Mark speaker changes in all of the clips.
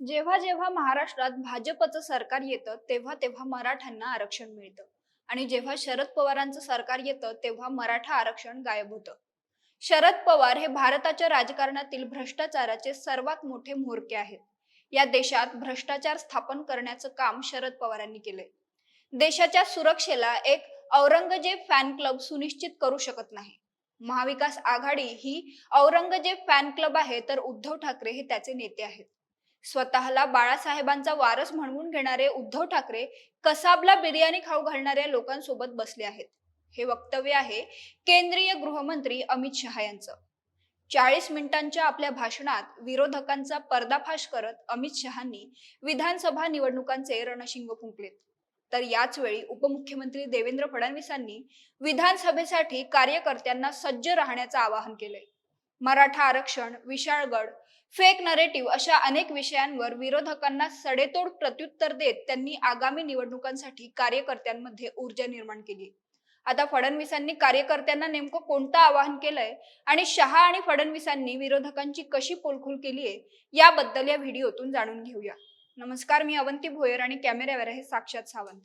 Speaker 1: जेव्हा जेव्हा महाराष्ट्रात भाजपचं सरकार येतं तेव्हा तेव्हा मराठ्यांना आरक्षण मिळतं. आणि जेव्हा शरद पवारांचं सरकार येतं तेव्हा मराठा आरक्षण गायब होतं. शरद पवार हे भारताच्या राजकारणातील भ्रष्टाचाराचे सर्वात मोठे म्होरके आहेत. या देशात भ्रष्टाचार स्थापन करण्याचं काम शरद पवारांनी केलंय. देशाच्या सुरक्षेला एक औरंगजेब फॅन क्लब सुनिश्चित करू शकत नाही. महाविकास आघाडी ही औरंगजेब फॅन क्लब आहे तर उद्धव ठाकरे हे त्याचे नेते आहेत. स्वतःला बाळासाहेबांचा वारस म्हणवून घेणारे उद्धव ठाकरे कसाबला बिर्याणी खाऊ घालणाऱ्या लोकांसोबत बसले आहेत. हे वक्तव्य आहे केंद्रीय गृहमंत्री अमित शहा यांचं. चाळीस मिनिटांच्या आपल्या भाषणात विरोधकांचा पर्दाफाश करत अमित शहानी विधानसभा निवडणुकांचे रणशिंग फुंकलेत. तर याच वेळी उपमुख्यमंत्री देवेंद्र फडणवीसांनी विधानसभेसाठी कार्यकर्त्यांना सज्ज राहण्याचं आवाहन केलंय. मराठा आरक्षण विशाळगड फेक नरेटिव्ह अशा अनेक विषयांवर विरोधकांना सडेतोड प्रत्युत्तर देत त्यांनी आगामी निवडणुकांसाठी कार्यकर्त्यांमध्ये ऊर्जा निर्माण केली. आता फडणवीसांनी कार्यकर्त्यांना नेमकं कोणतं आवाहन केलंय आणि शहा आणि फडणवीसांनी विरोधकांची कशी पोलखोल केलीये याबद्दल या व्हिडिओतून जाणून घेऊया. नमस्कार मी अवंती भोयर आणि कॅमेऱ्यावर आहे साक्षात सावंत.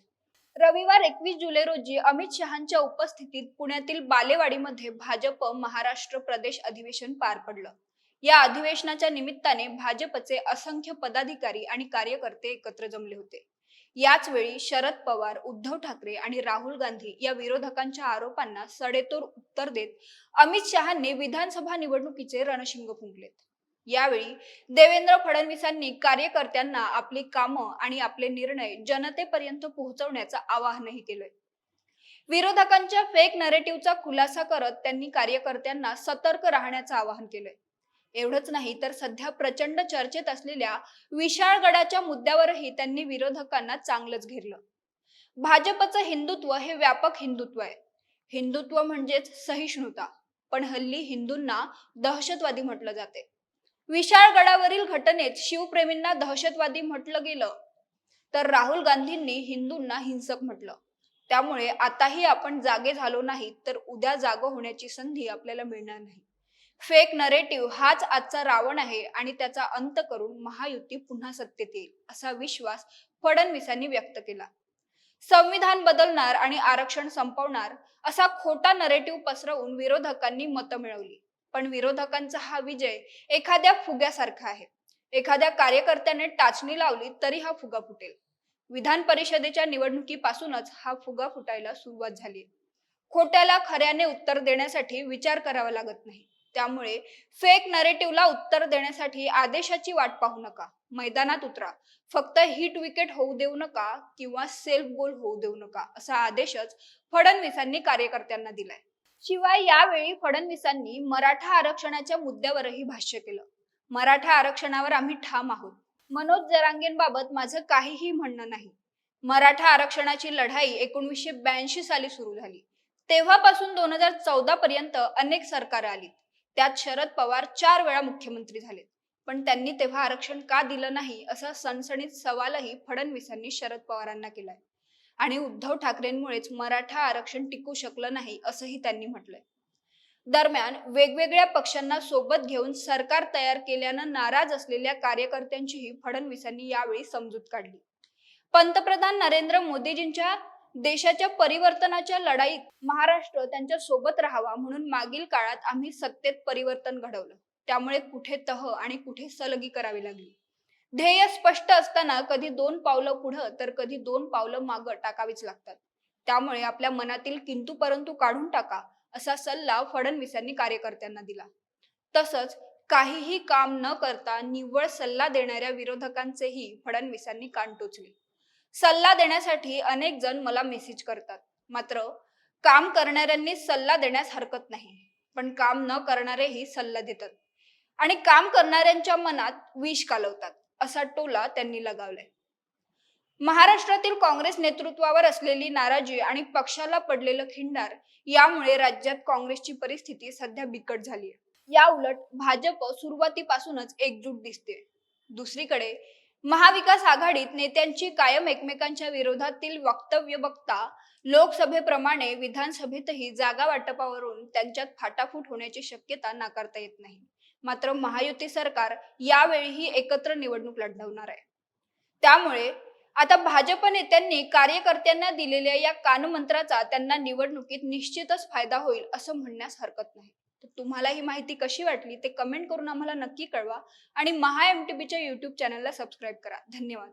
Speaker 1: रविवार एकवीस जुलै रोजी अमित शहांच्या उपस्थितीत पुण्यातील बालेवाडीमध्ये भाजप महाराष्ट्र प्रदेश अधिवेशन पार पडलं. या अधिवेशनाच्या निमित्ताने भाजपचे असंख्य पदाधिकारी आणि कार्यकर्ते एकत्र जमले होते. याच वेळी शरद पवार उद्धव ठाकरे आणि राहुल गांधी या विरोधकांच्या आरोपांना सडेतोड उत्तर देत अमित शहांनी विधानसभा निवडणुकीचे रणशिंग फुंकलेत. यावेळी देवेंद्र फडणवीसांनी कार्यकर्त्यांना आपली कामं आणि आपले निर्णय जनतेपर्यंत पोहोचवण्याचं आवाहनही केलंय. विरोधकांच्या फेक नरेटिव्हचा खुलासा करत त्यांनी कार्यकर्त्यांना सतर्क राहण्याचं आवाहन केलंय. एवढंच नाही तर सध्या प्रचंड चर्चेत असलेल्या विशाळगडाच्या मुद्द्यावरही त्यांनी विरोधकांना चांगलंच घेरलं. भाजपचं हिंदुत्व हे व्यापक हिंदुत्व आहे. हिंदुत्व म्हणजेच सहिष्णुता पण हल्ली हिंदूंना दहशतवादी म्हटलं जाते विशाळगडावरील घटनेत शिवप्रेमींना दहशतवादी म्हटलं गेलं. तर राहुल गांधींनी हिंदूंना हिंसक म्हटलं. त्यामुळे आताही आपण जागे झालो नाही तर उद्या जाग होण्याची संधी आपल्याला मिळणार नाही. फेक नरेटिव्ह हाच आजचा रावण आहे आणि त्याचा अंत करून महायुती पुन्हा सत्तेत येईल असा विश्वास फडणवीसांनी व्यक्त केला. संविधान बदलणार आणि आरक्षण संपवणार असा खोटा नरेटिव्ह पसरवून विरोधकांनी मतं मिळवली. पण विरोधकांचा हा विजय एखाद्या फुग्यासारखा आहे. एखाद्या कार्यकर्त्याने टाचणी लावली तरी हा फुगा फुटेल. विधान परिषदेच्या निवडणुकीपासूनच हा फुगा फुटायला सुरुवात झाली. खोट्याला खऱ्याने उत्तर देण्यासाठी विचार करावा लागत नाही. त्यामुळे फेक नरेटिव्हला उत्तर देण्यासाठी आदेशाची वाट पाहू नका. मैदानात उतरा. फक्त हिट विकेट होऊ देऊ नका किंवा सेल्फ गोल होऊ देऊ नका असा आदेशच फडणवीसांनी कार्यकर्त्यांना दिलाय. शिवाय यावेळी फडणवीसांनी मराठा आरक्षणाच्या मुद्द्यावरही भाष्य केलं. मराठा आरक्षणावर आम्ही ठाम आहोत. मनोज जरांगेंबाबत माझं काहीही म्हणणं नाही. मराठा आरक्षणाची लढाई एकोणीसशे ब्याऐंशी साली सुरू झाली. तेव्हापासून दोन हजार चौदा पर्यंत अनेक सरकार आली त्यात शरद पवार चार वेळा मुख्यमंत्री झाले पण त्यांनी तेव्हा आरक्षण का दिलं नाही असा सणसणीत सवालही फडणवीसांनी शरद पवारांना केलाय. आणि उद्धव ठाकरेंमुळेच मराठा आरक्षण टिकू शकलं नाही असंही त्यांनी म्हटलंय. दरम्यान वेगवेगळ्या पक्षांना सोबत घेऊन सरकार तयार केल्यानं नाराज असलेल्या कार्यकर्त्यांचीही फडणवीसांनी यावेळी समजूत काढली. पंतप्रधान नरेंद्र मोदीजींच्या देशाच्या परिवर्तनाच्या लढाईत महाराष्ट्र त्यांच्यासोबत राहावा म्हणून मागील काळात आम्ही सत्तेत परिवर्तन घडवलं. त्यामुळे कुठे तह आणि कुठे सलगी करावी लागली. ध्येय स्पष्ट असताना कधी दोन पावलं पुढं तर कधी दोन पावलं मागं टाकावीच लागतात. त्यामुळे आपल्या मनातील किंतू परंतु काढून टाका असा सल्ला फडणवीसांनी कार्यकर्त्यांना दिला. तसंच काहीही काम न करता निव्वळ सल्ला देणाऱ्या विरोधकांचेही फडणवीसांनी कान टोचले. सल्ला देण्यासाठी अनेक जण मला मेसेज करतात. मात्र काम करणाऱ्यांनी सल्ला देण्यास हरकत नाही पण काम न करणारेही सल्ला देतात. आणि काम करणाऱ्यांच्या मनात विष कालवतात. असा टोला त्यांनी लगावलाय. महाराष्ट्रातील काँग्रेस नेतृत्वावर असलेली नाराजी आणि पक्षाला पडलेलं खिंडार यामुळे राज्यात काँग्रेसची परिस्थिती सध्या बिकट झाली आहे या उलट भाजप सुरुवातीपासूनच एकजूट दिसते दुसरीकडे महाविकास आघाडीत नेत्यांची कायम एकमेकांच्या विरोधातील वक्तव्य बघता लोकसभेप्रमाणे विधानसभेतही जागा वाटपावरून त्यांच्यात फाटाफूट होण्याची शक्यता नाकारता येत नाही. मात्र महायुती सरकार यावेळीही एकत्र निवडणूक लढवणार आहे. त्यामुळे आता भाजप नेत्यांनी कार्यकर्त्यांना दिलेल्या या कानमंत्राचा त्यांना निवडणुकीत निश्चितच फायदा होईल असं म्हणण्यास हरकत नाही. तर तुम्हाला ही माहिती कशी वाटली ते कमेंट करून आम्हाला नक्की कळवा आणि महा एम टी बीच्या युट्यूब चॅनलला सबस्क्राईब करा. धन्यवाद.